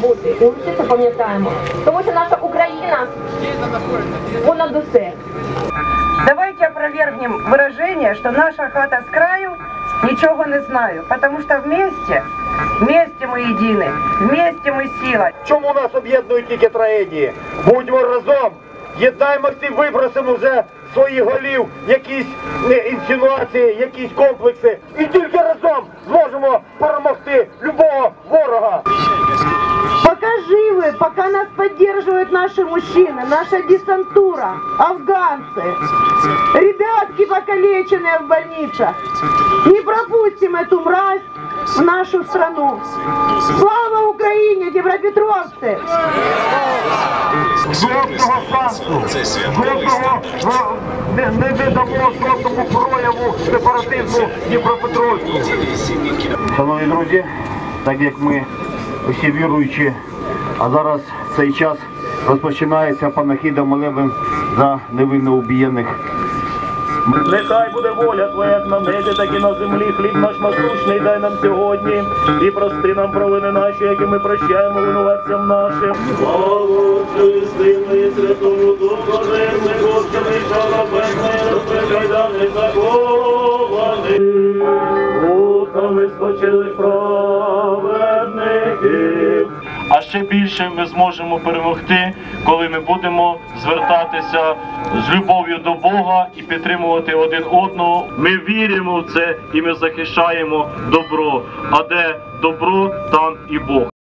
бути. І ми всі це пам'ятаємо. Тому що наша Україна понад усе. Давайте опровергнем выражение, что наша хата с краю ничего не знаю, потому что вместе, вместе мы едины, вместе мы сила. Чому нас об'єднують тільки трагедії? Будьмо разом, єднаймося і вибросимо вже з своїх голів якісь е, інсинуації, якісь комплекси. І тільки разом зможемо перемогти живы, пока нас поддерживают наши мужчины, наша десантура, афганцы, ребятки покалеченные в больницах. Не пропустим эту мразь в нашу страну. Слава Украине, Днепропетровцы! Жодного шансу, жодного е, не, не, не дамо жодному прояву сепаратизму Дніпропетровську. Шановні друзі, так як ми усі віруючі, а зараз цей час розпочинається панахіда молебен за невинно убієних. Нехай буде воля Твоя, як на небі, так і на землі. Хліб наш насущний дай нам сьогодні. І прости нам провини наші, які ми прощаємо винуватцям нашим. Славу Отцю і Сину і Святому Духу, жирне Господи, шалабенне, розпекай даний захований. Духами спочили праведників. А ще більше ми зможемо перемогти, коли ми будемо звертатися з любов'ю до Бога і підтримувати один одного. Ми віримо в це і ми захищаємо добро. А де добро, там і Бог.